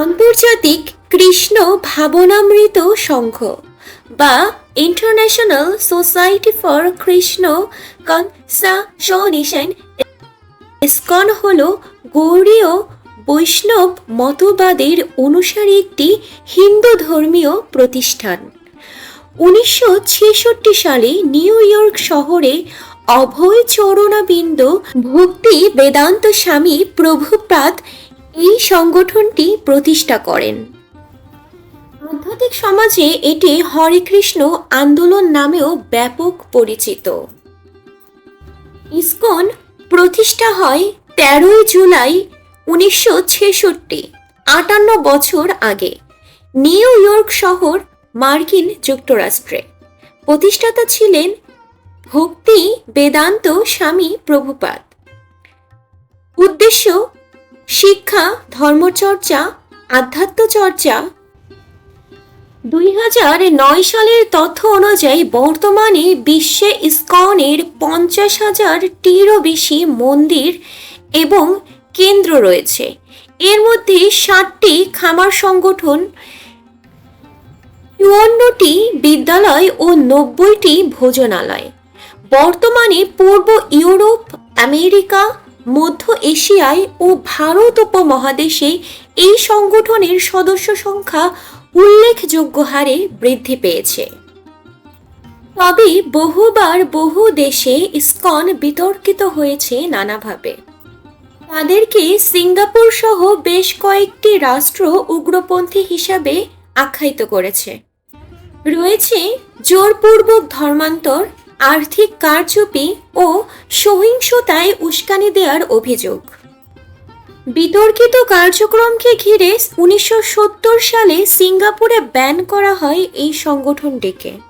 আন্তর্জাতিক কৃষ্ণ ভাবনামৃত সংঘ বা international society for Krishna consciousness ISKCON হল গৌড়ীয় বৈষ্ণব মতবাদের অনুসারী একটি হিন্দু ধর্মীয় প্রতিষ্ঠান। উনিশশো ছেষট্টি সালে নিউ ইয়র্ক শহরে অভয় চরণাবিন্দ ভক্তি বেদান্ত স্বামী প্রভুপাদ এই সংগঠনটি প্রতিষ্ঠা করেন। আধ্যাত্মিক সমাজে এটি হরে কৃষ্ণ আন্দোলন নামেও ব্যাপক পরিচিত। ইসকন প্রতিষ্ঠা হয় তেরোই জুলাই উনিশশো ছেষট্টি, আটান্ন বছর আগে। নিউ ইয়র্ক শহর মার্কিন যুক্তরাষ্ট্রে। প্রতিষ্ঠাতা ছিলেন ভক্তি বেদান্ত স্বামী প্রভুপাত উদ্দেশ্য শিক্ষা, ধর্মচর্চা, আধ্যাত্মচর্চা। দুই হাজার নয় সালের তথ্য অনুযায়ী বর্তমানে বিশ্বে ইস্কনের পঞ্চাশ হাজারটিরও বেশি মন্দির এবং কেন্দ্র রয়েছে। এর মধ্যে ষাটটি খামার সংগঠন, চুয়ান্নটি বিদ্যালয় ও নব্বইটি ভোজনালয়। বর্তমানে পূর্ব ইউরোপ, আমেরিকা মধ্য এশিয়ায় ও ভারত উপমহাদেশে এই সংগঠনের সদস্য সংখ্যা উল্লেখযোগ্য হারে বৃদ্ধি পেয়েছে। তবে বহুবার বহু দেশে ইসকন বিতর্কিত হয়েছে নানাভাবে। তাদেরকে সিঙ্গাপুর সহ বেশ কয়েকটি রাষ্ট্র উগ্রপন্থী হিসাবে আখ্যায়িত করেছে। রয়েছে জোরপূর্বক ধর্মান্তর, আর্থিক কারচুপি ও সহিংসতায় উস্কানি দেওয়ার অভিযোগ। বিতর্কিত কার্যক্রমকে ঘিরে উনিশশো সত্তর সালে সিঙ্গাপুরে ব্যান করা হয় এই সংগঠনটিকে।